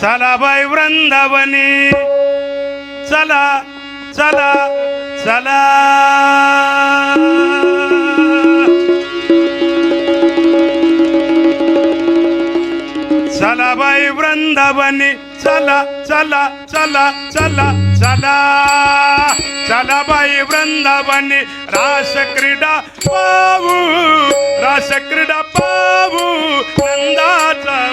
चला बाई वृंदावनी. चला चला चला. चला बाई वृंदावनी. चला चला चला चला चला. चला बाई वृंदावनी. रास क्रीडा पाऊ रास क्रीडा पाऊ नंदाचा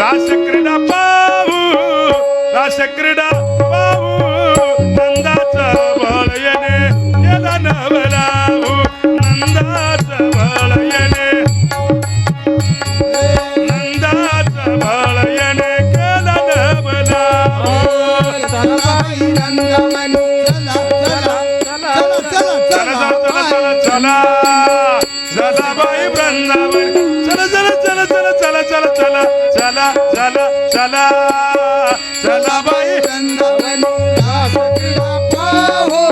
रासक्रीडा पाहू राशक्रीडा वृंदावन चला चला चला चला चला चला चला चला चला चला चला बाई वृंदावन हो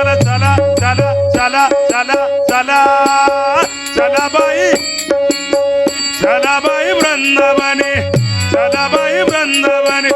चला चला चला चला चला चला चला बाई. चला बाई वृंदावने चला बाई वृंदावने.